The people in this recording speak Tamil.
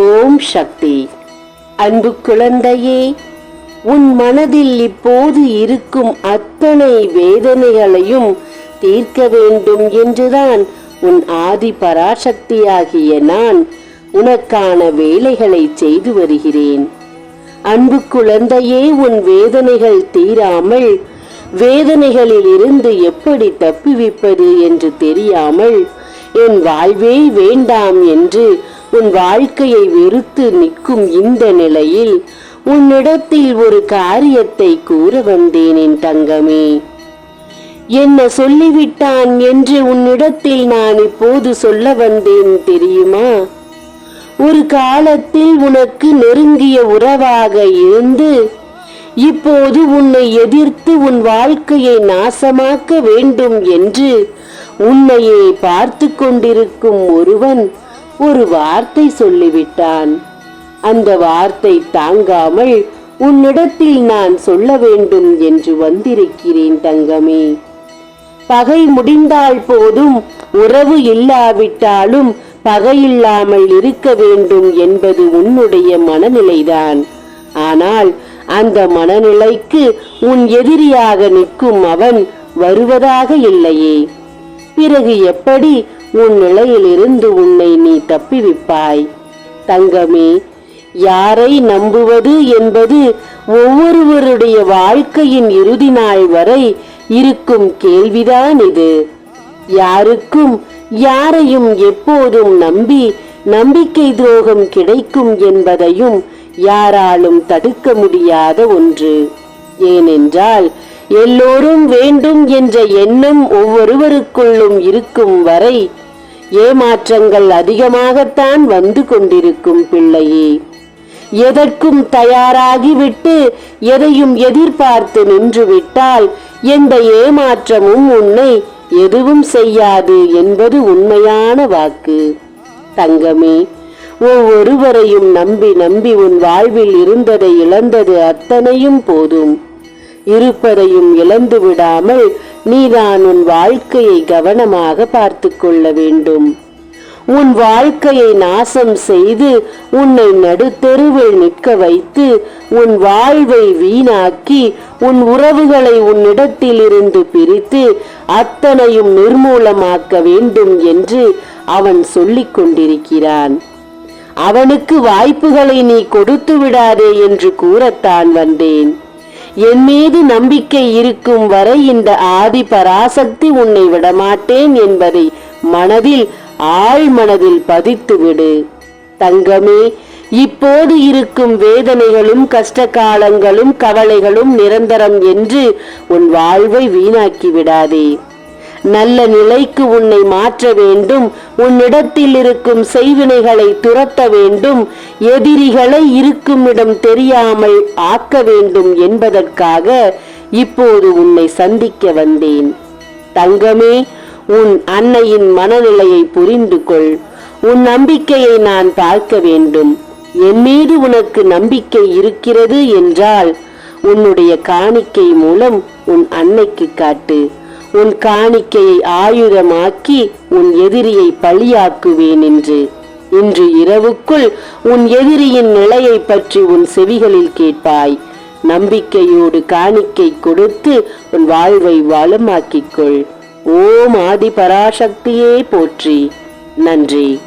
ஓம் சக்தி. அன்பு குழந்தையே உன் மனதில் இப்போது இருக்கும் அத்தனை வேதனைகளையும் தீர்க்க வேண்டும் என்றுதான் உன் ஆதி பராசக்தியாகிய நான் உனக்கான வேலைகளை செய்து வருகிறேன். அன்பு குழந்தையே உன் வேதனைகள் தீராமல் வேதனைகளில் இருந்து எப்படி தப்புவிப்பது என்று தெரியாமல் என் வாழ்வே வேண்டாம் என்று உன் வாழ்க்கையை வெறுத்து நிற்கும் இந்த நிலையில் உன்னிடத்தில் ஒரு காரியத்தை கூற வந்தேன் என் தங்கமே. என்ன சொல்லிவிட்டான் என்று உன்னிடத்தில் நான் இப்போது சொல்ல வந்தேன் தெரியுமா? ஒரு காலத்தில் உனக்கு நெருங்கிய உறவாக இருந்து இப்போது உன்னை எதிர்த்து உன் வாழ்க்கையை நாசமாக்க வேண்டும் என்று உன்னையே பார்த்து கொண்டிருக்கும் ஒருவன் ஒரு வார்த்தை சொல்லிவிட்டான். அந்த வார்த்தை தாங்காமல் உன்னிடத்தில் நான் சொல்ல வேண்டும் என்று வந்திருக்கிறேன் தங்கமே. பகை முடிந்தால் போதும் உறவு இல்லாவிட்டாலும் பகையில்லாமல் இருக்க வேண்டும் என்பது உன்னுடைய மனநிலைதான். ஆனால் அந்த மனநிலைக்கு உன் எதிரியாக நிற்கும் அவன் வருவதாக இல்லையே. பிறகு எப்படி உன் நிலையிலிருந்து உன்னை நீ தப்பிவிப்பாய். தங்கமே யாரை நம்புவது என்பது ஒவ்வொருவருடைய வாழ்க்கையின் இறுதி நாள் வரை இருக்கும் கேள்விதான் இது. யாருக்கும் யாரையும் எப்போதும் நம்பி நம்பிக்கை துரோகம் கிடைக்கும் என்பதையும் யாராலும் தடுக்க முடியாத ஒன்று. ஏனென்றால் எல்லோரும் வேண்டும் என்ற எண்ணம் ஒவ்வொருவருக்குள்ளும் இருக்கும் வரை ஏமாற்றங்கள் அதிகமாகத்தான் வந்து கொண்டிருக்கும் பிள்ளையே. எதற்கும் தயாராகிவிட்டு எதையும் எதிர்பார்த்து நின்றுவிட்டால் எந்த ஏமாற்றமும் உன்னை எதுவும் செய்யாது என்பது உண்மையான வாக்கு. தங்கமே ஒவ்வொருவரையும் நம்பி நம்பி உன் வாழ்வில் இருந்ததை இழந்தது அத்தனையும் போதும். இருப்பதையும் இழந்து விடாமல் நீதான் உன் வாழ்க்கையை கவனமாக பார்த்து கொள்ள வேண்டும். உன் வாழ்க்கையை நாசம் செய்து உன்னை நடுத்தெருவில் நிற்க வைத்து உன் வாழ்வை வீணாக்கி உன் உறவுகளை உன்னிடத்திலிருந்து பிரித்து அத்தனையும் நிர்மூலமாக்க வேண்டும் என்று அவன் சொல்லிக் கொண்டிருக்கிறான். அவனுக்கு வாய்ப்புகளை நீ கொடுத்து விடாதே என்று கூறத்தான் வந்தேன். என் மீது நம்பிக்கை இருக்கும் வரை இந்த ஆதி பராசக்தி உன்னை விடமாட்டேன் என்பதை மனதில் ஆழ் மனதில் பதித்து விடு தங்கமே இப்போது இருக்கும் வேதனைகளும் கஷ்ட காலங்களும் கவலைகளும் நிரந்தரம் என்று உன் வாழ்வை வீணாக்கி விடாதே நல்ல நிலைக்கு உன்னை மாற்ற வேண்டும். உன்னிடத்தில் இருக்கும் செய்வினைகளை துரத்த வேண்டும். எதிரிகளை இருக்கும் இடம் தெரியாமல் ஆக்க வேண்டும் என்பதற்காக இப்போது உன்னை சந்திக்க வந்தேன். தங்கமே உன் அன்னையின் மனநிலையை புரிந்து கொள். உன் நம்பிக்கையை நான் பார்க்க வேண்டும். என் மீது உனக்கு நம்பிக்கை இருக்கிறது என்றால் உன்னுடைய காணிக்கை மூலம் உன் அன்னைக்கு காட்டு. உன் காணிக்கையை ஆயுதமாக்கி உன் எதிரியை பழியாக்குவேன் என்று இன்று இரவுக்குள் உன் எதிரியின் நிலையை பற்றி உன் செவிகளில் கேட்பாய். நம்பிக்கையோடு காணிக்கை கொடுத்து உன் வாழ்வை வளமாக்கிக்கொள் ஓம் ஆதி பராசக்தியே போற்றி. நன்றி.